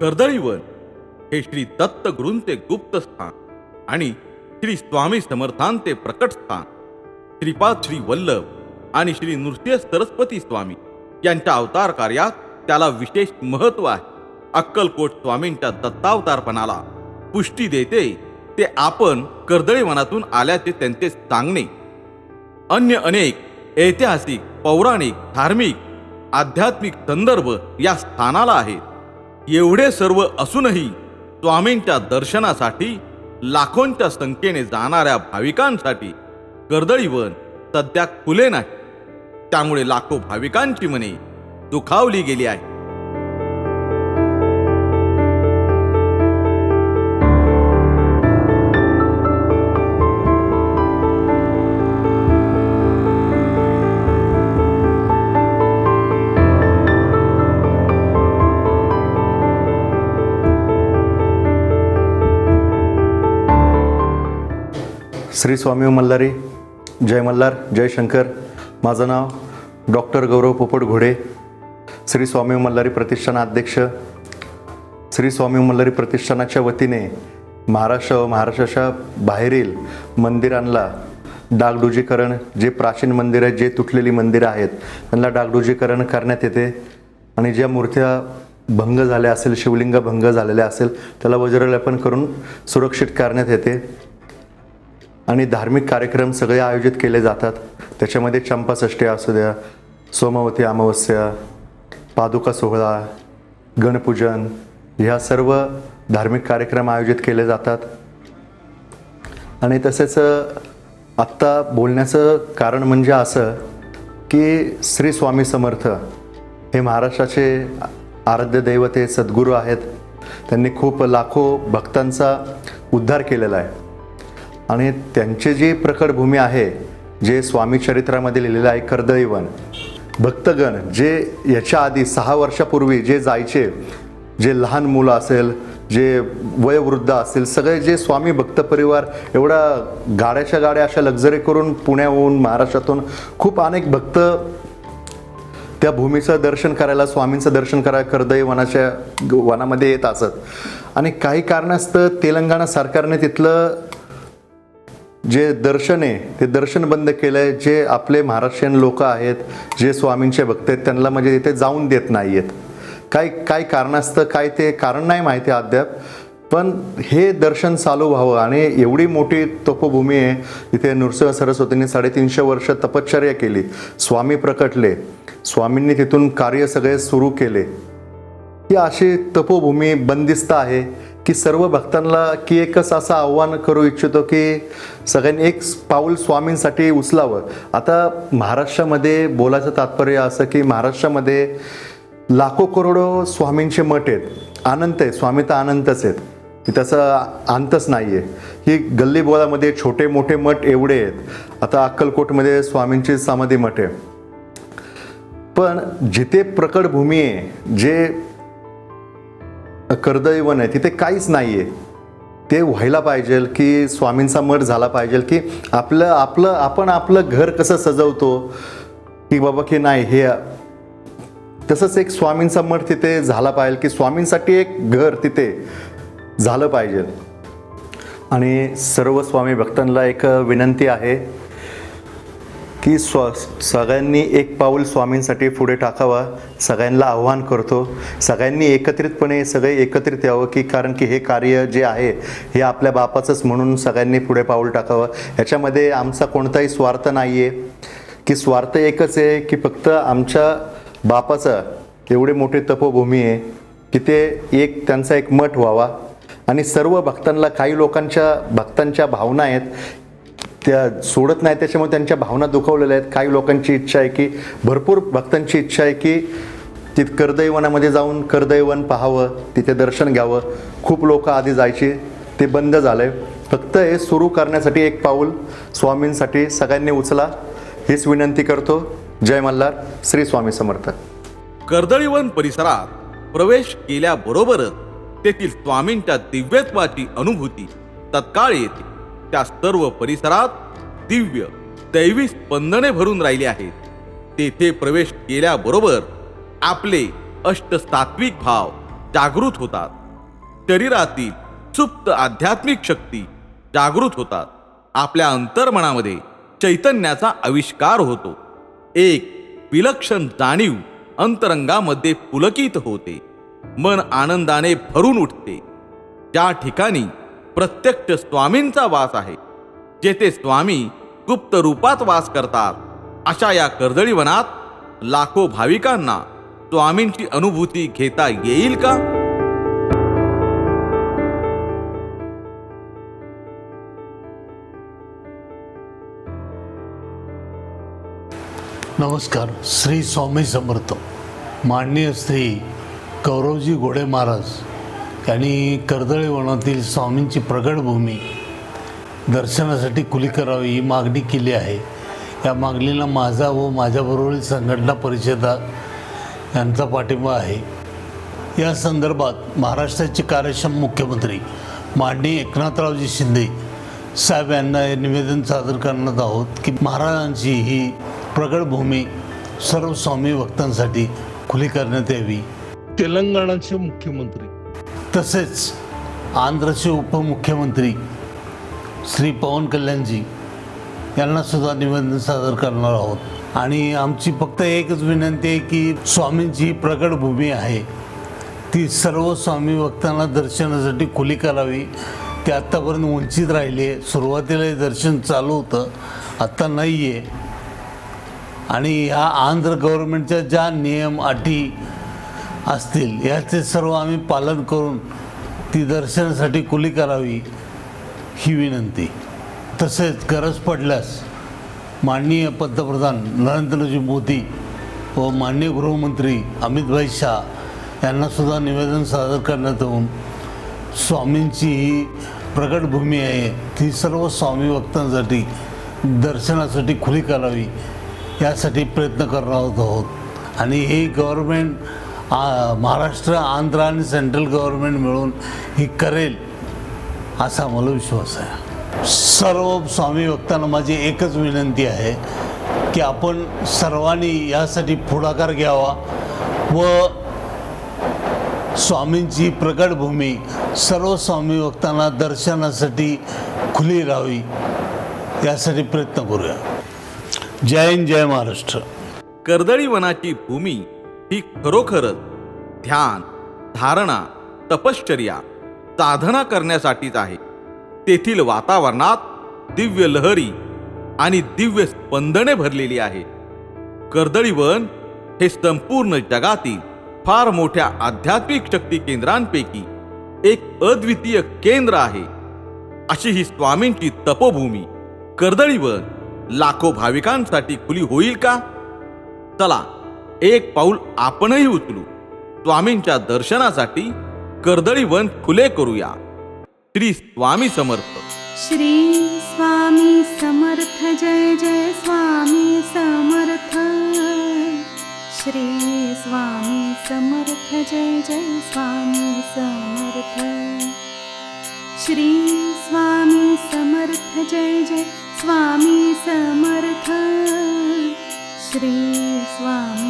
कर्दळीवन हे श्री दत्त गुरूंचे गुप्त स्थान आणि श्री स्वामी समर्थांचे प्रकट स्थान. श्रीपाद श्री वल्लभ आणि श्री नृसिंह सरस्वती स्वामी यांच्या अवतार कार्यात त्याला विशेष महत्त्व आहे. अक्कलकोट स्वामींच्या दत्तावतारपणाला पुष्टी देते ते आपण कर्दळीवनातून आल्याचे त्यांचे सांगणे. अन्य अनेक ऐतिहासिक पौराणिक धार्मिक आध्यात्मिक संदर्भ या स्थानाला आहेत. एवढे सर्व असूनही स्वामींच्या दर्शनासाठी लाखोंच्या संख्येने जाणाऱ्या भाविकांसाठी कर्दळीवन सध्या खुले नाही. त्यामुळे लाखो भाविकांची मने दुखावली गेली आहे श्री स्वामी मल्हारी जय मल्हार जय शंकर. माझं नाव डॉक्टर गौरव पोपट घोडे. श्री स्वामी मल्हारी प्रतिष्ठान अध्यक्ष. श्री स्वामी मल्हारी प्रतिष्ठानाच्या वतीने महाराष्ट्र व महाराष्ट्राच्या बाहेरील मंदिरांना डागडुजीकरण जे प्राचीन मंदिर आहेत जे तुटलेली मंदिरं आहेत त्यांना डागडुजीकरण करण्यात येते. आणि ज्या मूर्त्या भंग झाल्या असेल शिवलिंग भंग झालेल्या असेल त्याला वज्रलेपन करून सुरक्षित करण्यात येते. आणि धार्मिक कार्यक्रम सगळे आयोजित केले जातात. त्याच्यामध्ये चंपाषष्ठी असू द्या सोमवती अमावस्या पादुका सोहळा गणपूजन ह्या सर्व धार्मिक कार्यक्रम आयोजित केले जातात. आणि तसेच आत्ता बोलण्याचं कारण म्हणजे असं की श्री स्वामी समर्थ हे महाराष्ट्राचे आराध्य दैवत हे सद्गुरू आहेत. त्यांनी खूप लाखो भक्तांचा उद्धार केलेला आहे. आणि त्यांची जी प्रकट भूमी आहे जे स्वामी चरित्रामध्ये लिहिलेलं आहे कर्दैवन भक्तगण जे याच्या आधी सहा वर्षापूर्वी जे जायचे जे लहान मुलं असेल जे वयोवृद्ध असतील सगळे जे स्वामी भक्त परिवार एवढा गाड्याच्या गाड्या अशा लक्झरी करून पुण्याहून महाराष्ट्रातून खूप अनेक भक्त त्या भूमीचं दर्शन करायला स्वामींचं दर्शन करायला कर्दय वनाच्या वनामध्ये येत असत. आणि काही कारणास्तव तेलंगणा सरकारने तिथलं जे दर्शन आहे ते दर्शन बंद केलं आहे जे आपले महाराष्ट्रीयन लोक आहेत जे स्वामींचे भक्त आहेत त्यांना म्हणजे तिथे जाऊन देत नाही आहेत काय काय कारणास्तव काय ते कारण नाही माहिती अद्याप पण हे दर्शन चालू व्हावं आणि एवढी मोठी तपोभूमी आहे तिथे नृसिंह सरस्वतींनी साडेतीनशे वर्ष तपश्चर्या केली स्वामी प्रकटले स्वामींनी तिथून कार्य सगळे सुरू केले. ही अशी तपोभूमी बंदिस्त आहे की सर्व भक्तांना की एकच असं आव्हान करू इच्छितो की सगळ्यांनी एक पाऊल स्वामींसाठी उचलावं. आता महाराष्ट्रामध्ये बोलायचं तात्पर्य असं की महाराष्ट्रामध्ये लाखो करोडो स्वामींचे मठ आहेत. अनंत आहे स्वामी तर अनंतच आहेत. की त्याचा अंतच नाही आहे ही गल्ली बोळामध्ये छोटे मोठे मठ एवढे आहेत. आता अक्कलकोटमध्ये स्वामींची समाधी मठ आहे. पण जिथे प्रकट भूमी आहे जे कर्दैवन आहे. तिथे काहीच नाही आहे ते व्हायला पाहिजे की स्वामींचा मठ झाला पाहिजे की आपलं आपलं आपण आपलं घर कसं सजवतो? की बाबा की नाही हे तसंच एक स्वामींचा मठ तिथे झाला पाहिजे की स्वामींसाठी एक घर तिथे झालं पाहिजे. आणि सर्व स्वामी भक्तांना एक विनंती आहे की स्व सगळ्यांनी एक पाऊल स्वामींसाठी पुढे टाकावा सगळ्यांना आव्हान करतो. सगळ्यांनी एकत्रितपणे सगळे एकत्रित यावं की कारण की हे कार्य जे आहे हे आपल्या बापाचंच म्हणून सगळ्यांनी पुढे पाऊल टाकावं. ह्याच्यामध्ये आमचा कोणताही स्वार्थ नाही आहे की स्वार्थ एकच आहे की फक्त आमच्या बापाचं एवढी मोठी तपोभूमी आहे की ते एक त्यांचा एक मठ व्हावा. आणि सर्व भक्तांना काही लोकांच्या भक्तांच्या भावना आहेत त्या सोडत नाही त्याच्यामुळे त्यांच्या भावना दुखवलेल्या आहेत. काही लोकांची इच्छा आहे की भरपूर भक्तांची इच्छा आहे की तिथं कर्दैवनामध्ये जाऊन कर्दैवन पाहावं तिथे दर्शन घ्यावं. खूप लोक आधी जायची ते बंद झालं. आहे फक्त हे सुरू करण्यासाठी एक पाऊल स्वामींसाठी सगळ्यांनी उचला. हीच विनंती करतो. जय मल्हार श्री स्वामी समर्थ. कर्दळीवन परिसरात प्रवेश केल्याबरोबरच तेथील स्वामींच्या दिव्यत्वाची अनुभूती तत्काळ येते. त्या सर्व परिसरात दिव्य दैवी स्पंदने भरून राहिली आहेत. तेथे प्रवेश केल्याबरोबर आपले अष्टसात्विक भाव जागृत होतात. शरीरातील सुप्त आध्यात्मिक शक्ती जागृत होतात. आपल्या अंतर्मनामध्ये चैतन्याचा आविष्कार होतो. एक विलक्षण जाणीव अंतरंगामध्ये पुलकित होते. मन आनंदाने भरून उठते. ज्या ठिकाणी प्रत्यक्ष स्वामींचा वास आहे जेथे स्वामी गुप्त रूपात वास करतात. अशा या कर्दळी वनात लाखो भाविकांना स्वामींची अनुभूती घेता येईल का? नमस्कार श्री स्वामी समर्थ. माननीय श्री गौरवजी घोडे महाराज. आणि कर्दळी वनातील स्वामींची प्रगटभूमी दर्शनासाठी खुली करावी ही मागणी केली आहे. या मागणीला माझा व माझ्याबरोबरील संघटना परिषदा यांचा पाठिंबा आहे. या संदर्भात महाराष्ट्राचे कार्यक्षम मुख्यमंत्री माननीय एकनाथरावजी शिंदे साहेब यांना हे निवेदन सादर करण्यात आहोत की महाराजांची ही प्रगटभूमी सर्व स्वामी भक्तांसाठी खुली करण्यात यावी. तेलंगणाचे मुख्यमंत्री तसेच आंध्रचे उपमुख्यमंत्री श्री पवन कल्याणजी यांनासुद्धा निवेदन सादर करणार आहोत. आणि आमची फक्त एकच विनंती आहे की स्वामींची ही प्रगट भूमी आहे. ती सर्व स्वामी भक्तांना दर्शनासाठी खुली करावी. ते आत्तापर्यंत वंचित राहिली. आहे सुरुवातीला हे दर्शन चालू होतं. आत्ता नाही आहे आणि ह्या आंध्र गव्हर्नमेंटच्या ज्या नियम अटी असतील. याचे सर्व आम्ही पालन करून ती दर्शनासाठी खुली करावी ही विनंती. तसेच गरज पडल्यास माननीय पंतप्रधान नरेंद्रजी मोदी व माननीय गृहमंत्री अमितभाई शाह यांनासुद्धा निवेदन सादर करण्यात येऊन स्वामींची ही प्रगटभूमी आहे. ती सर्व स्वामी भक्तांसाठी दर्शनासाठी खुली करावी यासाठी प्रयत्न करणार आहोत. आणि हे गव्हर्मेंट आ, महाराष्ट्र आंध्र आणि सेंट्रल गव्हर्मेंट मिळून ही करेल असा मला विश्वास आहे. सर्व स्वामी भक्तांना माझी एकच विनंती आहे की आपण सर्वांनी यासाठी पुढाकार घ्यावा व स्वामींची प्रगटभूमी सर्व स्वामी भक्तांना दर्शनासाठी खुली राहावी यासाठी प्रयत्न करूया. जय हिंद जय महाराष्ट्र. कर्दळी वनाची भूमी ही खरोखरच ध्यान धारणा तपश्चर्या साधना करण्यासाठीच आहे. तेथील वातावरणात दिव्य लहरी आणि दिव्य स्पंदने भरलेली आहे. कर्दळीवन हे संपूर्ण जगातील फार मोठ्या आध्यात्मिक शक्ती केंद्रांपैकी एक अद्वितीय केंद्र आहे. अशी ही स्वामींची तपोभूमी कर्दळीवन लाखो भाविकांसाठी खुली होईल का? चला एक पाऊल आपणही उचलू. स्वामींच्या दर्शनासाठी कर्दळी वन खुले करूया. श्री स्वामी समर्थ. श्री स्वामी समर्थ जय जय स्वामी समर्थ. श्री स्वामी समर्थ जय जय स्वामी समर्थ. श्री स्वामी समर्थ जय जय स्वामी समर्थ. श्री स्वामी